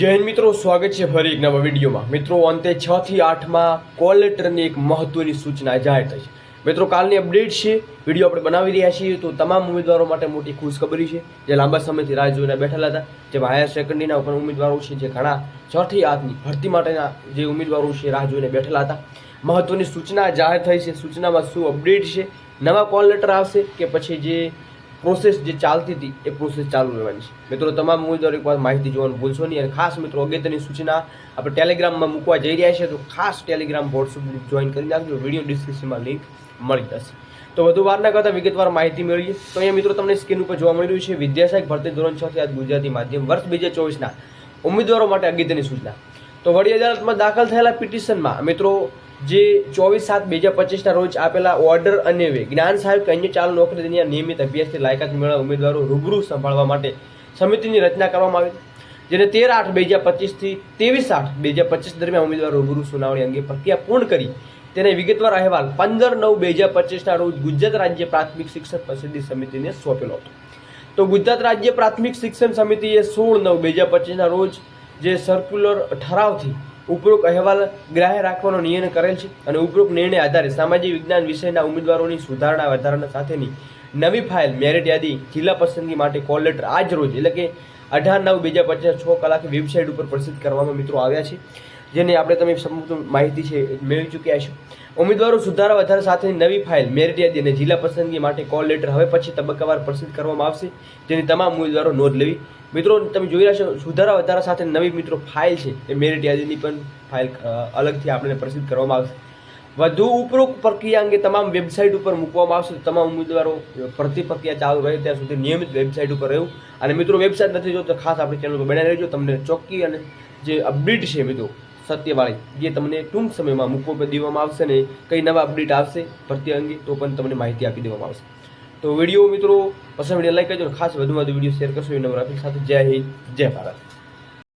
હિન્દ મિત્રો, સ્વાગત છે ફરી એક નવા વિડીયોમાં. મિત્રો, અંતે છ થી આઠમાં કોલ લેટરની એક મહત્વની સૂચના જાહેર થઈ છે. મિત્રો, કાલની અપડેટ છે, વીડિયો આપણે બનાવી રહ્યા છીએ તો તમામ ઉમેદવારો માટે મોટી ખુશખબરી છે. જે લાંબા સમયથી રાહ જોઈને બેઠેલા હતા જેમાં હાયર સેકન્ડરીના પણ ઉમેદવારો છે, જે ઘણા છ થી આઠની ભરતી માટેના જે ઉમેદવારો છે, રાહ જોઈને બેઠેલા હતા. મહત્વની સૂચના જાહેર થઈ છે. સૂચનામાં શું અપડેટ છે? નવા કોલ લેટર આવશે કે પછી જે પ્રોસેસ જે ચાલતી હતી, એ પ્રોસેસ ચાલુ રહેવાની છે. મિત્રો, તમામ એક એકવાર માહિતી જોવાનું ભૂલશો નહીં અને ખાસ મિત્રો, અગત્યની સૂચના આપણે ટેલિગ્રામમાં મૂકવા જઈ રહ્યા છીએ, તો ખાસ ટેલિગ્રામ વોટ્સઅપ ગ્રુપ જોઈન કરી નાખજો. વીડિયો ડિસ્ક્રિપ્શનમાં લિંક મળી જશે. તો વધુ વાર ના કરતાં વિગતવાર માહિતી મેળવીએ. તો અહીંયા મિત્રો, તમને સ્ક્રીન ઉપર જોવા મળી રહ્યું છે વિદ્યાસહાયક ભરતી ધોરણ છ થી આજ ગુજરાતી માધ્યમ, વર્ષ બે હજાર ચોવીસના ઉમેદવારો માટે અગત્યની સૂચના. તો વડી અદાલતમાં દાખલ થયેલા પિટિશનમાં મિત્રો, જે ચોવીસ સાત બે હજાર પચીસના રોજ આપેલા ઓર્ડર અને જ્ઞાન સાહેબ કે અન્ય ચાલુ નોકરી તેની નિયમિત અભ્યાસથી લાયકાત મેળવવા ઉમેદવારો રૂબરૂ સંભાળવા માટે સમિતિની રચના કરવામાં આવી જેને તેર આઠ બે હજાર પચીસથી ત્રેવીસ આઠ બે હજાર પચીસ દરમિયાન ઉમેદવારો રૂબરૂ સુનાવણી અંગે પ્રક્રિયા પૂર્ણ કરી. તેને વિગતવાર અહેવાલ પંદર નવ બે હજાર પચીસના રોજ ગુજરાત રાજ્ય પ્રાથમિક શિક્ષક પ્રસિદ્ધિ સમિતિને સોંપેલો હતો. તો ગુજરાત રાજ્ય પ્રાથમિક શિક્ષણ સમિતિએ સોળ નવ બે હજાર પચીસના રોજ જે સર્ક્યુલર ઠરાવથી ઉપરોક્ત અહેવાલ ગ્રાહ્ય રાખવાનો નિર્ણય કરેલ છે અને ઉપરોક્ત નિર્ણય આધારે સામાજિક વિજ્ઞાન વિષયના ઉમેદવારોની સુધારણા વધારણા સાથેની નવી ફાઇલ મેરિટ યાદી, જિલ્લા પસંદગી માટે કોલ લેટર આજ રોજ એટલે કે અઢાર નવ બે હજાર પચાસ છ કલાકે વેબસાઇટ ઉપર પ્રસિદ્ધ કરવામાં મિત્રો આવ્યા છે, જેની આપણે તમે સંપૂર્ણ માહિતી છે મેળવી ચૂક્યા છો ઉમેદવારો સુધારા વધારા સાથેની નવી ફાઇલ મેરિટ યાદી અને જિલ્લા પસંદગી માટે કોલ લેટર હવે પછી તબક્કાવાર પ્રસિદ્ધ કરવામાં આવશે, જેની તમામ ઉમેદવારો નોંધ લેવી મિત્રો, તમે જોઈ રહ્યા છો સુધારા વધારા સાથે નવી મિત્રો ફાઇલ છે. એ મેરિટ યાદીની પણ ફાઇલ અલગથી આપણને પ્રસિદ્ધ કરવામાં આવશે. વધુ ઉપરોક્ત પ્રક્રિયા અંગે તમામ વેબસાઇટ ઉપર મૂકવામાં આવશે. તમામ ઉમેદવારો ભરતી પ્રક્રિયા ચાલુ રહે ત્યાં સુધી નિયમિત વેબસાઇટ ઉપર રહેવું. અને મિત્રો વેબસાઇટ નથી જોતો ખાસ આપણી ચેનલ પર બનાવી રહેજો તમને ચોખ્ખી અને જે અપડેટ છે મિત્રો, સત્યવાળી, જે તમને ટૂંક સમયમાં મૂકવા દેવામાં આવશે ને કઈ નવા અપડેટ આવશે ભરતી અંગે, તો પણ તમને માહિતી આપી દેવામાં આવશે. તો વીડિયો મિત્રો, પસંદ વીડિયો લાઈક કરજો ખાસ વધુમાં વધુ વીડિયો શેર કરશો. એ આપી સાથે. જય હિન્દ, જય ભારત.